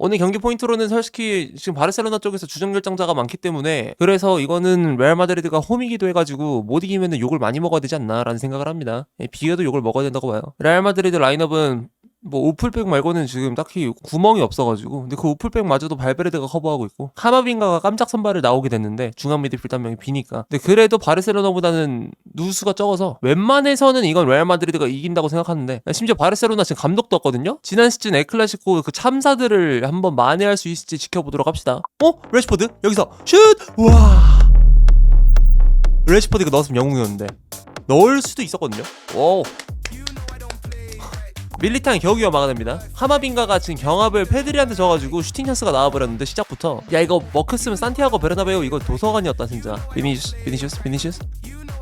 오늘 경기 포인트로는 솔직히 지금 바르셀로나 쪽에서 주전 결정자가 많기 때문에 그래서 이거는 레알 마드리드가 홈이기도 해가지고 못 이기면 욕을 많이 먹어야 되지 않나라는 생각을 합니다. 예, 비교도 욕을 먹어야 된다고 봐요. 레알 마드리드 라인업은 뭐 오플백 말고는 지금 딱히 구멍이 없어가지고. 근데 그 오플백마저도 발베르데가 커버하고 있고. 카마빈가가 깜짝 선발을 나오게 됐는데 중앙 미드필더 한 명이 비니까. 근데 그래도 바르셀로나보다는 누수가 적어서 웬만해서는 이건 레알 마드리드가 이긴다고 생각하는데 심지어 바르셀로나 지금 감독도 없거든요? 지난 시즌 에클라시코 그 참사들을 한번 만회할 수 있을지 지켜보도록 합시다. 어? 레시포드? 여기서 슛! 와! 레시포드 이거 넣었으면 영웅이었는데. 넣을 수도 있었거든요? 와우 밀리탕이 겨우겨우 막아냅니다. 하마빈가가 지금 경합을 페드리한테 져가지고 슈팅 찬스가 나와버렸는데 시작부터 야 이거 머크스면 산티아고 베르나베우 이거 도서관이었다 진짜. 비니슈스 비니슈스 비니슈스.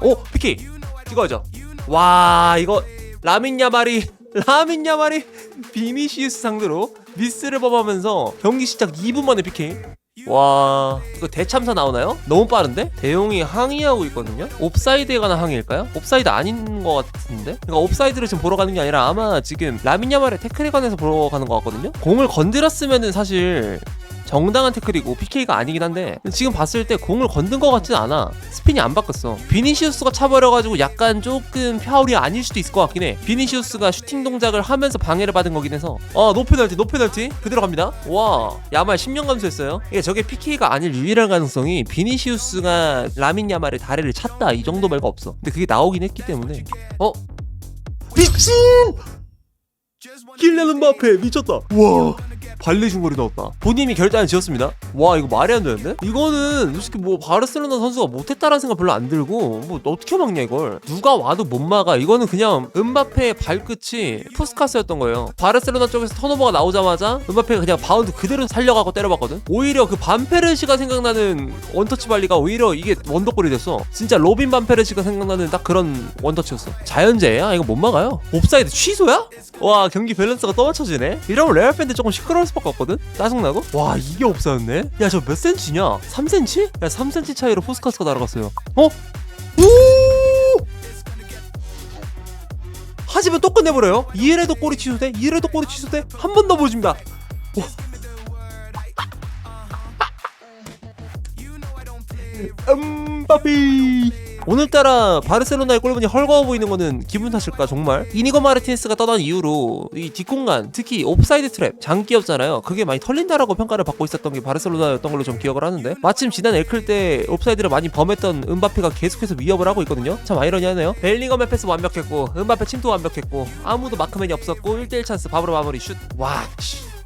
오 피키 찍어야죠. 와 이거 라민 야말이 라민 야말이 비니시우스 상대로 미스를 범하면서 경기 시작 2분 만에 PK. 와 이거 대참사 나오나요? 너무 빠른데? 대용이 항의하고 있거든요? 옵사이드에 관한 항의일까요? 옵사이드 아닌 것 같은데? 그러니까 옵사이드를 지금 보러 가는 게 아니라 아마 지금 라민야말의 태클에 관해서 보러 가는 것 같거든요? 공을 건드렸으면은 사실 정당한 태클이고 PK가 아니긴 한데 지금 봤을 때 공을 건든 것 같진 않아. 스핀이 안 바뀌었어. 비니시우스가 차버려가지고 약간 조금 파울이 아닐 수도 있을 것 같긴 해. 비니시우스가 슈팅 동작을 하면서 방해를 받은 거긴 해서. 어 노 페널티 노 페널티. 그대로 갑니다. 와 야말 10년 감수했어요. 이게 저게 PK가 아닐 유일한 가능성이 비니시우스가 라민 야말의 다리를 찼다. 이 정도 말고 없어. 근데 그게 나오긴 했기 때문에. 어? 미친! 킬레는 마페 미쳤다. 와 발리 중거리 넣었다. 본인이 결단을 지었습니다. 와 이거 말이 안 되는데? 이거는 솔직히 뭐 바르셀로나 선수가 못했다라는 생각 별로 안 들고 뭐 어떻게 막냐 이걸? 누가 와도 못 막아. 이거는 그냥 은바페의 발끝이 푸스카스였던 거예요. 바르셀로나 쪽에서 턴오버가 나오자마자 은바페가 그냥 바운드 그대로 살려가고 때려봤거든. 오히려 그 반페르시가 생각나는 원터치 발리가 오히려 이게 원더골이 됐어. 진짜 로빈 반페르시가 생각나는 딱 그런 원터치였어. 자연재해야? 이거 못 막아요. 옵사이드 취소야? 와 경기 밸런스가 떠맞춰지네. 이러면 레알 팬들 조금 시끄러울 수 밖에 없거든. 짜증나고? 와 이게 옵사였네. 야 저 몇 센치냐? 3cm? 야 3cm 차이로 포스카스가 날아갔어요. 어? 오! 하지만 또 끝내버려요. 이래도 꼬리 취소돼? 이래도 꼬리 취소돼? 한 번 더 보여줍니다. 와. 음바피 오늘따라 바르셀로나의 골문이 헐거워 보이는 거는 기분 탓일까 정말? 이니거 마르티네스가 떠난 이후로 이 뒷공간 특히 옵사이드 트랩 장기였잖아요. 그게 많이 털린다라고 평가를 받고 있었던 게 바르셀로나였던 걸로 좀 기억을 하는데 마침 지난 엘클 때 옵사이드를 많이 범했던 은바페가 계속해서 위협을 하고 있거든요. 참 아이러니하네요. 벨링엄의 패스 완벽했고 은바페 침투 완벽했고 아무도 마크맨이 없었고 1대1 찬스 바브로 마무리 슛와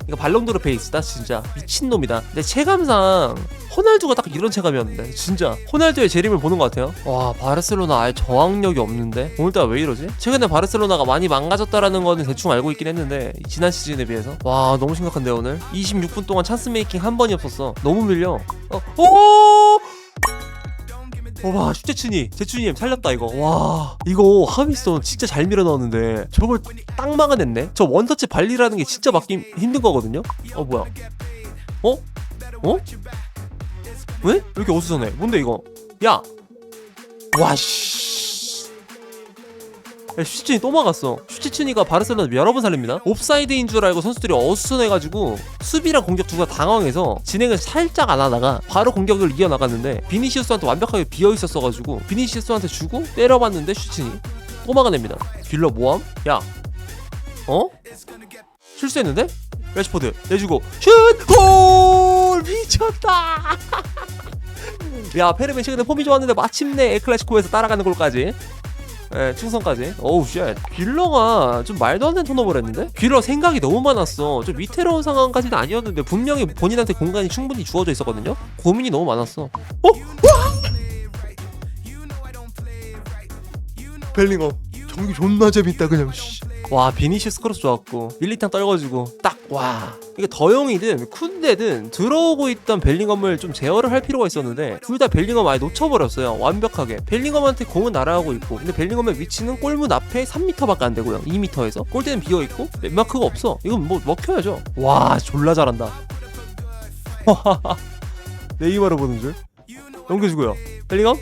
이거 발롱도르 페이스다 진짜. 미친놈이다. 근데 체감상 호날두가 딱 이런 체감이었는데 진짜. 호날두의 재림을 보는 것 같아요. 와 바르셀로나 아예 저항력이 없는데? 오늘따라 왜 이러지? 최근에 바르셀로나가 많이 망가졌다라는 거는 대충 알고 있긴 했는데 지난 시즌에 비해서. 와 너무 심각한데 오늘? 26분 동안 찬스 메이킹 한 번이 없었어. 너무 밀려. 어, 오! 와 슈제춘이 제춘님 살렸다 이거. 와 이거 하미스톤 진짜 잘 밀어 넣었는데 저걸 딱 막아냈네? 저 원터치 발리라는 게 진짜 막기 힘든 거거든요? 어 뭐야? 어? 어? 왜? 왜 이렇게 어수선해? 뭔데 이거? 야! 와씨 야, 슈치춘이 또 막았어. 슈치춘이가 바르셀로나 여러 번 살립니다. 옵사이드인 줄 알고 선수들이 어수선해가지고 수비랑 공격 둘 다 당황해서 진행을 살짝 안 하다가 바로 공격을 이어나갔는데 비니시우스한테 완벽하게 비어 있었어가지고 비니시우스한테 주고 때려봤는데 슈치니 또 막아냅니다. 딜러 모함? 야, 어? 실수했는데? 레시포드 내주고 슛! 골! 미쳤다! 야 페르멘 최근에 폼이 좋았는데 마침내 에클라시코에서 따라가는 골까지 예, 충성까지. 어우, 쉣. 빌러가 좀 말도 안 되는 턴오버를 했는데? 빌러 생각이 너무 많았어. 좀 위태로운 상황까지는 아니었는데, 분명히 본인한테 공간이 충분히 주어져 있었거든요? 고민이 너무 많았어. 어? 와! 벨링엄. 경기 존나 재밌다, 그냥, 씨. 와, 비니시우스 크로스 좋았고, 밀리탕 떨궈지고, 딱, 와. 이게 더영이든 쿤데든 들어오고 있던 벨링엄을 좀 제어를 할 필요가 있었는데, 둘 다 벨링엄 아예 놓쳐버렸어요. 완벽하게. 벨링엄한테 공은 날아가고 있고, 근데 벨링엄의 위치는 골문 앞에 3m밖에 안 되고요. 2m에서. 골대는 비어있고, 넷마크가 없어. 이건 뭐 먹혀야죠. 와, 졸라 잘한다. 네이마르 보는 줄. 넘겨주고요. 벨링엄?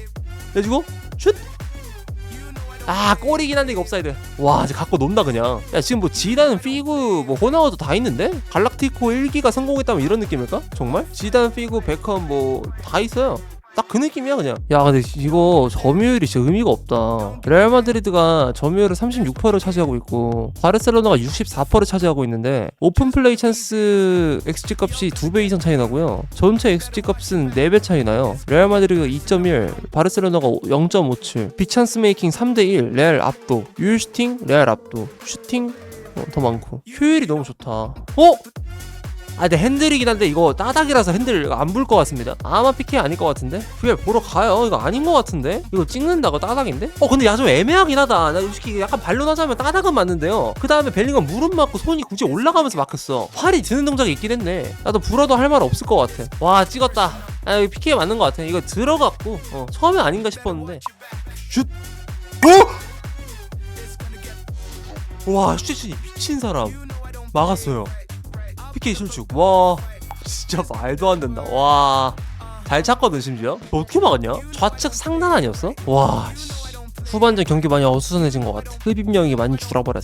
내주고, 슛! 아 골이긴 한데 이거 옵사이드. 와 이제 갖고 논다 그냥. 야 지금 뭐 지단 피구 뭐 호나우도 다 있는데? 갈락티코 1기가 성공했다면 이런 느낌일까? 정말? 지단 피구 베컴 뭐 다 있어요 딱 그 느낌이야 그냥. 야 근데 이거 점유율이 진짜 의미가 없다. 레알 마드리드가 점유율을 36%를 차지하고 있고 바르셀로나가 64%를 차지하고 있는데 오픈 플레이 찬스 XG 값이 2배 이상 차이 나고요. 전체 XG 값은 4배 차이 나요. 레알 마드리드가 2.1 바르셀로나가 0.57 빅찬스 메이킹 3대1 레알 압도. 유율 슈팅 레알 압도. 슈팅 어, 더 많고. 효율이 너무 좋다. 어? 아 근데 핸들이긴 한데 이거 따닥이라서 핸들 안 불 것 같습니다. 아마 PK 아닐 것 같은데? VR 보러 가요? 이거 아닌 것 같은데? 이거 찍는다고 따닥인데? 어 근데 야 좀 애매하긴 하다. 나 솔직히 약간 반론하자면 따닥은 맞는데요. 그 다음에 벨링은 무릎 맞고 손이 굳이 올라가면서 막혔어. 팔이 드는 동작이 있긴 했네. 나도 불어도 할 말 없을 것 같아. 와 찍었다. 아 이거 PK 맞는 것 같아. 이거 들어갔고 어, 처음엔 아닌가 싶었는데. 슛! 어? 와 슈트이 미친 사람. 막았어요 PK 실축 와 진짜 말도 안 된다 와 잘 찼거든 심지어 너 어떻게 막았냐 좌측 상단 아니었어 와 씨. 후반전 경기 많이 어수선해진 것 같아 흡입력이 많이 줄어버렸어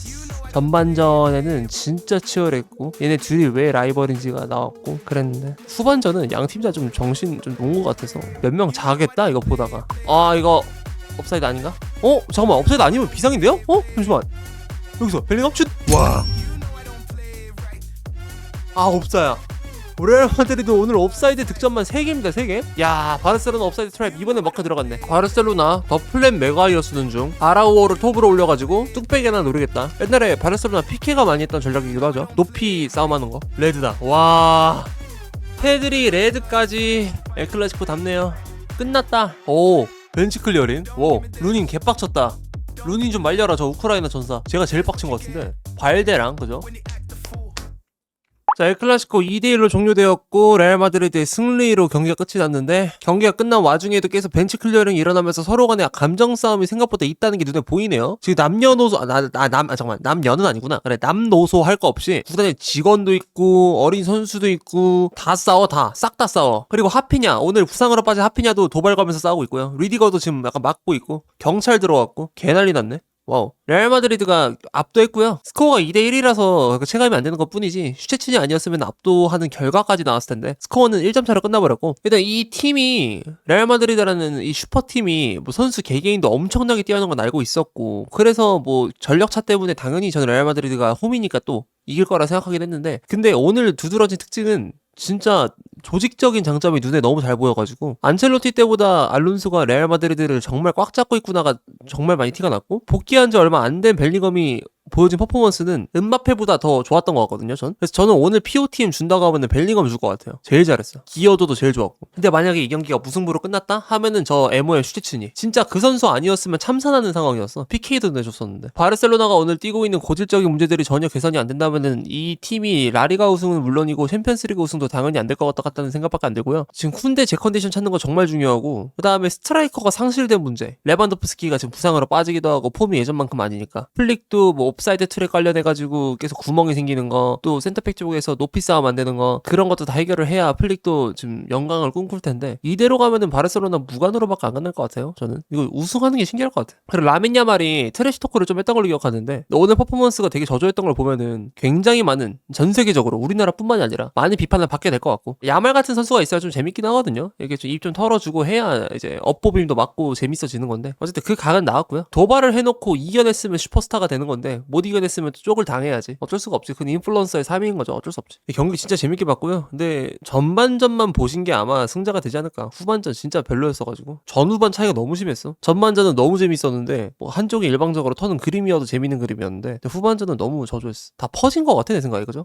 전반전에는 진짜 치열했고 얘네 둘이 왜 라이벌인지가 나왔고 그랬는데 후반전은 양 팀 다 좀 정신 좀 놓은 것 같아서 몇 명 자겠다 이거 보다가 아 이거 업사이드 아닌가? 어? 잠깐만 업사이드 아니면 비상인데요? 어? 잠시만 여기서 벨링업 슛! 와 아 옵사야 레알 마드리드 오늘 옵사이드 득점만 3개입니다 3개. 야 바르셀로나 옵사이드 트랩 이번에 먹혀 들어갔네. 바르셀로나 더 플랜 메가이어 쓰는 중. 아라우오를 톱으로 올려가지고 뚝배기 하나 노리겠다. 옛날에 바르셀로나 피케가 많이 했던 전략이기도 하죠. 높이 싸움하는 거. 레드다. 와 패들이 레드까지 엘클라시코 답네요. 끝났다. 오 벤치 클리어링. 오. 루닌 개빡쳤다. 루닌 좀 말려라 저 우크라이나 전사. 제가 제일 빡친 것 같은데. 발데랑 그죠 자, 엘클라시코 2대1로 종료되었고 레알 마드리드의 승리로 경기가 끝이 났는데 경기가 끝난 와중에도 계속 벤치 클리어링이 일어나면서 서로 간에 감정 싸움이 생각보다 있다는 게 눈에 보이네요. 지금 남녀노소 아, 나, 나, 남, 아, 잠깐만 남녀는 아니구나. 그래 남노소 할 거 없이 구단에 직원도 있고 어린 선수도 있고 다 싸워 다 싹 다 싸워. 그리고 하피냐 오늘 부상으로 빠진 하피냐도 도발 가면서 싸우고 있고요. 리디거도 지금 약간 막고 있고 경찰 들어왔고 개난리 났네. 와우. 레알 마드리드가 압도했고요. 스코어가 2대 1이라서 체감이 안 되는 것 뿐이지 슈체친이 아니었으면 압도하는 결과까지 나왔을 텐데 스코어는 1점 차로 끝나버렸고 일단 이 팀이 레알 마드리드라는 이 슈퍼 팀이 뭐 선수 개개인도 엄청나게 뛰어난 건 알고 있었고 그래서 뭐 전력차 때문에 당연히 저는 레알 마드리드가 홈이니까 또 이길 거라 생각하긴 했는데 근데 오늘 두드러진 특징은 진짜 조직적인 장점이 눈에 너무 잘 보여가지고 안첼로티 때보다 알론소가 레알 마드리드를 정말 꽉 잡고 있구나가 정말 많이 티가 났고 복귀한 지 얼마 안 된 벨링엄이 보여준 퍼포먼스는 은바페보다 더 좋았던 것 같거든요 전. 그래서 저는 오늘 POTM 준다고 하면 벨링엄 줄 것 같아요. 제일 잘했어 기여도도 제일 좋았고. 근데 만약에 이 경기가 무승부로 끝났다? 하면은 저 에모의 슈티츠니. 진짜 그 선수 아니었으면 참산하는 상황이었어. PK도 내줬었는데. 바르셀로나가 오늘 뛰고 있는 고질적인 문제들이 전혀 개선이 안 된다면은 이 팀이 라리가 우승은 물론이고 챔피언스리그 우승도 당연히 안 될 것 같다는 생각밖에 안 들고요. 지금 쿤데 제 컨디션 찾는 거 정말 중요하고 그 다음에 스트라이커가 상실된 문제. 레반도프스키가 지금 부상으로 빠지기도 하고 폼이 예전만큼 아니니까. 플릭도 뭐 옵사이드 틀에 관련해가지고 계속 구멍이 생기는 거 또 센터백 쪽에서 높이 싸움 안 되는 거 그런 것도 다 해결을 해야 플릭도 지금 영광을 꿈꿀 텐데 이대로 가면은 바르셀로나 무관으로밖에 안 끝날 것 같아요 저는. 이거 우승하는 게 신기할 것 같아 그리고 라민 야말이 트래시 토크를 좀 했던 걸로 기억하는데 오늘 퍼포먼스가 되게 저조했던 걸 보면은 굉장히 많은 전 세계적으로 우리나라뿐만이 아니라 많은 비판을 받게 될 것 같고 야말 같은 선수가 있어야 좀 재밌긴 하거든요. 이렇게 좀 입좀 털어주고 해야 이제 업보빔도 맞고 재밌어지는 건데 어쨌든 그 각은 나왔고요. 도발을 해놓고 이겨냈으면 슈퍼스타가 되는 건데 못 이겨냈으면 또 쪽을 당해야지. 어쩔 수가 없지. 그건 인플루언서의 삶인 거죠. 어쩔 수 없지. 경기 진짜 재밌게 봤고요. 근데 전반전만 보신 게 아마 승자가 되지 않을까. 후반전 진짜 별로였어가지고. 전후반 차이가 너무 심했어. 전반전은 너무 재밌었는데 뭐 한쪽이 일방적으로 터는 그림이어도 재밌는 그림이었는데 후반전은 너무 저조했어. 다 퍼진 것 같아 내 생각에. 그죠?